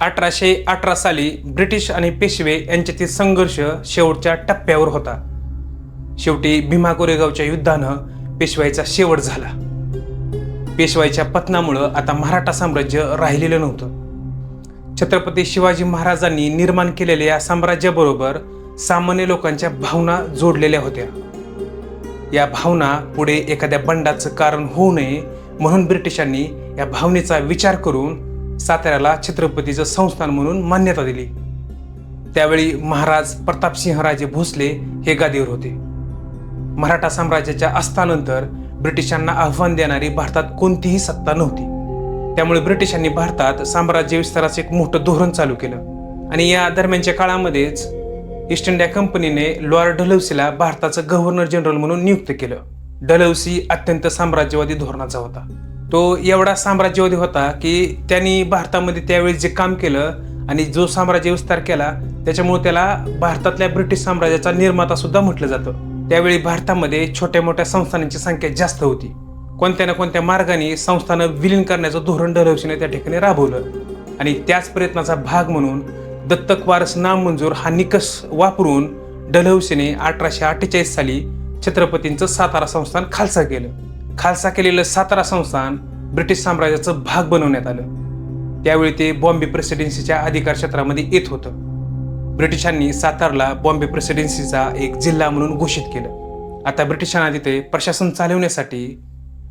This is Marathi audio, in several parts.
अठराशे अठरा साली ब्रिटिश आणि पेशवे यांच्यातील संघर्ष शेवटच्या टप्प्यावर होता. शेवटी भीमा कोरेगावच्या युद्धानं पेशवाईचा शेवट झाला. पेशवाईच्या पतनामुळं आता मराठा साम्राज्य राहिलेलं नव्हतं. छत्रपती शिवाजी महाराजांनी निर्माण केलेल्या या साम्राज्याबरोबर सामान्य लोकांच्या भावना जोडलेल्या होत्या. या भावना पुढे एखाद्या बंडाचं कारण होऊ नये म्हणून ब्रिटिशांनी या भावनेचा विचार करून साताऱ्याला छत्रपतीचं संस्थान म्हणून मान्यता दिली. त्यावेळी महाराज प्रतापसिंहराजे भोसले हे गादीवर होते. मराठा साम्राज्याच्या अस्तानंतर ब्रिटिशांना आव्हान देणारी भारतात कोणतीही सत्ता नव्हती. त्यामुळे ब्रिटिशांनी भारतात साम्राज्य विस्ताराचं एक मोठं धोरण चालू केलं. आणि या दरम्यानच्या काळामध्येच ईस्ट इंडिया कंपनीने लॉर्ड डलहौसीला भारताचं गव्हर्नर जनरल म्हणून नियुक्त केलं. डलहौसी अत्यंत साम्राज्यवादी धोरणाचा होता. तो एवढा साम्राज्यवादी होता की त्यांनी भारतामध्ये त्यावेळी जे काम केलं आणि जो साम्राज्य विस्तार केला त्याच्यामुळे त्याला भारतातल्या ब्रिटिश साम्राज्याचा निर्माता सुद्धा म्हटलं जातं. त्यावेळी भारतामध्ये छोट्या मोठ्या संस्थानांची संख्या जास्त होती. कोणत्या ना कोणत्या मार्गाने संस्थानं विलीन करण्याचं धोरण डलहौसीने त्या ठिकाणी राबवलं. आणि त्याच प्रयत्नाचा भाग म्हणून दत्तक वारस नामंजूर हा निकष वापरून डलहौसीने अठराशे अठ्ठेचाळीस साली छत्रपतींचं सातारा संस्थान खालसा केलं. खालसा केलेलं सातारा संस्थान ब्रिटिश साम्राज्याचं भाग बनवण्यात आलं. त्यावेळी ते बॉम्बे प्रेसिडेन्सीच्या अधिकार क्षेत्रामध्ये येत होतं. ब्रिटिशांनी सातारला बॉम्बे प्रेसिडेन्सीचा एक जिल्हा म्हणून घोषित केलं. आता ब्रिटिशांना तिथे प्रशासन चालवण्यासाठी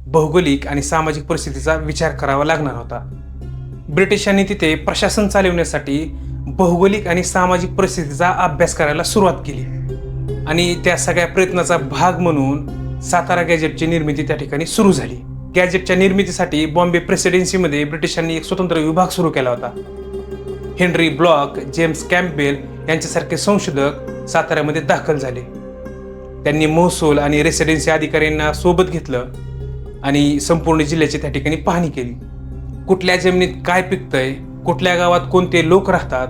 भौगोलिक आणि सामाजिक परिस्थितीचा विचार करावा लागणार होता. ब्रिटिशांनी तिथे प्रशासन चालवण्यासाठी भौगोलिक आणि सामाजिक परिस्थितीचा अभ्यास करायला सुरुवात केली. आणि त्या सगळ्या प्रयत्नाचा भाग म्हणून सातारा गॅजेटची निर्मिती त्या ठिकाणी सुरू झाली. गॅजेटच्या निर्मितीसाठी बॉम्बे प्रेसिडेन्सीमध्ये ब्रिटिशांनी एक स्वतंत्र विभाग सुरू केला होता. हेनरी ब्लॉक जेम्स कॅम्पबेल यांच्यासारखे संशोधक साताऱ्यामध्ये दाखल झाले. त्यांनी महसूल आणि रेसिडेन्सी अधिकाऱ्यांना सोबत घेतलं आणि संपूर्ण जिल्ह्याची त्या ठिकाणी पाहणी केली. कुठल्या जमिनीत काय पिकतंय कुठल्या गावात कोणते लोक राहतात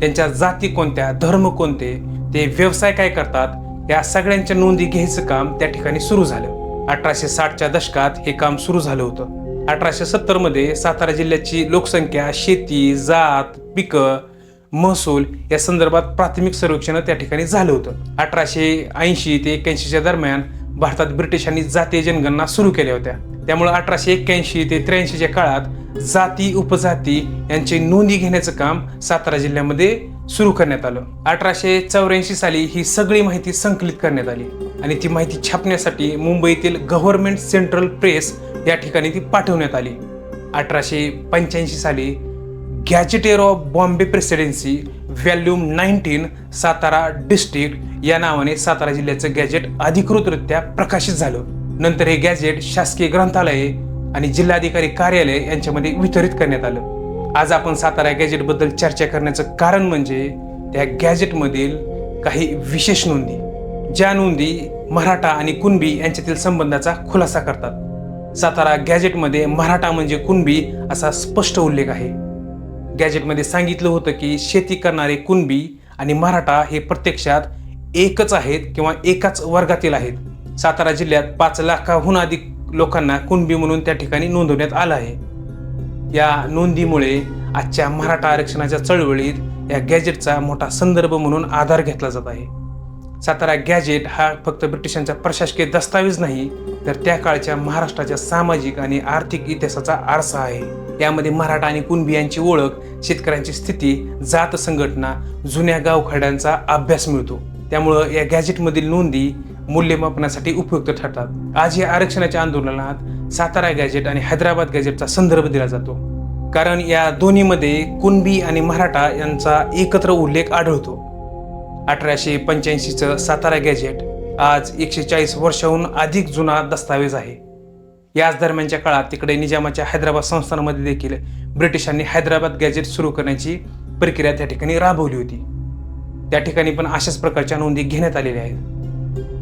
त्यांच्या जाती कोणत्या धर्म कोणते ते व्यवसाय काय करतात या सगळ्यांच्या नोंदी घ्यायचं काम त्या ठिकाणी सुरू झालं. अठराशे साठच्या दशकात हे काम सुरू झालं होतं. अठराशे सत्तरमध्ये सातारा जिल्ह्याची लोकसंख्या शेती जात पिकं महसूल या संदर्भात प्राथमिक सर्वेक्षण त्या ठिकाणी झालं होतं. अठराशे ऐंशी ते एक्क्याऐंशीच्या दरम्यान भारतात ब्रिटिशांनी जातीय जनगणना सुरू केल्या होत्या. त्यामुळे अठराशे एक्क्याऐंशी ते त्र्याऐंशीच्या काळात जाती उपजाती यांची नोंदी घेण्याचं काम सातारा जिल्ह्यामध्ये सुरू करण्यात आलं. अठराशे चौऱ्याऐंशी साली ही सगळी माहिती संकलित करण्यात आली आणि ती माहिती छापण्यासाठी मुंबईतील गव्हर्नमेंट सेंट्रल प्रेस या ठिकाणी ती पाठवण्यात आली. अठराशे पंच्याऐंशी साली gazetteer of Bombay presidency volume nineteen Satara district या नावाने सातारा जिल्ह्याचं गॅजेट अधिकृतरित्या प्रकाशित झालं. नंतर हे गॅजेट शासकीय ग्रंथालये आणि जिल्हाधिकारी कार्यालय यांच्यामध्ये वितरित करण्यात आलं. आज आपण सातारा गॅजेटबद्दल चर्चा करण्याचं कारण म्हणजे त्या गॅजेटमधील काही विशेष नोंदी ज्या नोंदी मराठा आणि कुणबी यांच्यातील संबंधाचा खुलासा करतात. सातारा गॅजेटमध्ये मराठा म्हणजे कुणबी असा स्पष्ट उल्लेख आहे. गॅजेटमध्ये सांगितलं होतं की शेती करणारे कुणबी आणि मराठा हे प्रत्यक्षात एकच आहेत किंवा एकाच वर्गातील आहेत. सातारा जिल्ह्यात पाच लाखाहून अधिक लोकांना कुणबी म्हणून त्या ठिकाणी नोंदवण्यात आलं आहे. या नोंदीमुळे आजच्या मराठा आरक्षणाच्या चळवळीत या गॅजेटचा मोठा संदर्भ म्हणून आधार घेतला जात आहे. सातारा गॅजेट हा फक्त ब्रिटिशांचा प्रशासकीय दस्तावेज नाही तर त्या काळच्या महाराष्ट्राच्या सामाजिक आणि आर्थिक इतिहासाचा आरसा आहे. यामध्ये मराठा आणि कुणबी यांची ओळख शेतकऱ्यांची स्थिती जात संघटना जुन्या गावखड्यांचा अभ्यास मिळतो. त्यामुळं या गॅजेटमधील नोंदी मूल्यमापनासाठी उपयुक्त ठरतात. आज या आरक्षणाच्या आंदोलनात सातारा गॅजेट आणि हैदराबाद गॅजेटचा संदर्भ दिला जातो. कारण या दोन्हीमध्ये कुणबी आणि मराठा यांचा एकत्र उल्लेख आढळतो. अठराशे पंच्याऐंशीचं सातारा गॅजेट आज एकशे चाळीस वर्षाहून अधिक जुना दस्तावेज आहे. याच दरम्यानच्या काळात तिकडे निजामाच्या हैदराबाद संस्थानामध्ये देखील ब्रिटिशांनी हैदराबाद गॅजेट सुरू करण्याची प्रक्रिया त्या ठिकाणी राबवली होती. त्या ठिकाणी पण अशाच प्रकारच्या नोंदी घेण्यात आलेल्या आहेत.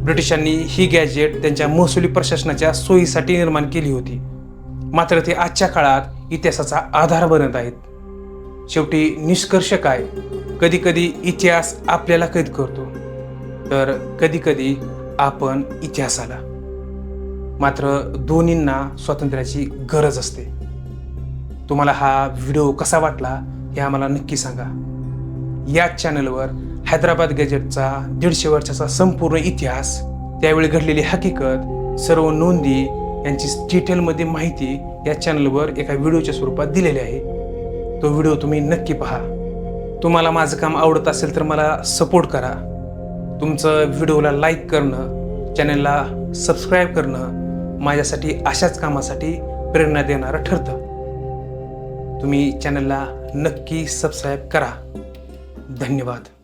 ब्रिटिशांनी ही गॅजेट त्यांच्या महसुली प्रशासनाच्या सोयीसाठी निर्माण केली होती. मात्र ते आजच्या काळात इतिहासाचा आधार बनत आहेत. शेवटी निष्कर्ष काय? कधी कधी इतिहास आपल्याला कैद करतो. तर कधी कधी आपण इतिहासाला. मात्र दोन्हींना स्वातंत्र्याची गरज असते. तुम्हाला हा व्हिडिओ कसा वाटला हे आम्हाला नक्की सांगा. याच चॅनलवर हैदराबाद गॅजेटचा दीडशे वर्षाचा संपूर्ण इतिहास त्यावेळी घडलेली हकीकत सर्व नोंदी यांची डिटेलमध्ये माहिती या चॅनलवर एका व्हिडिओच्या स्वरूपात दिलेली आहे. तो व्हिडिओ तुम्ही नक्की पहा. तुम्हाला माझं काम आवडत असेल तर मला सपोर्ट करा. तुमचं व्हिडिओला लाईक करणं चॅनलला सबस्क्राईब करणं माझ्यासाठी अशाच कामासाठी प्रेरणा देणारं ठरतं. तुम्ही चॅनलला नक्की सबस्क्राईब करा. धन्यवाद.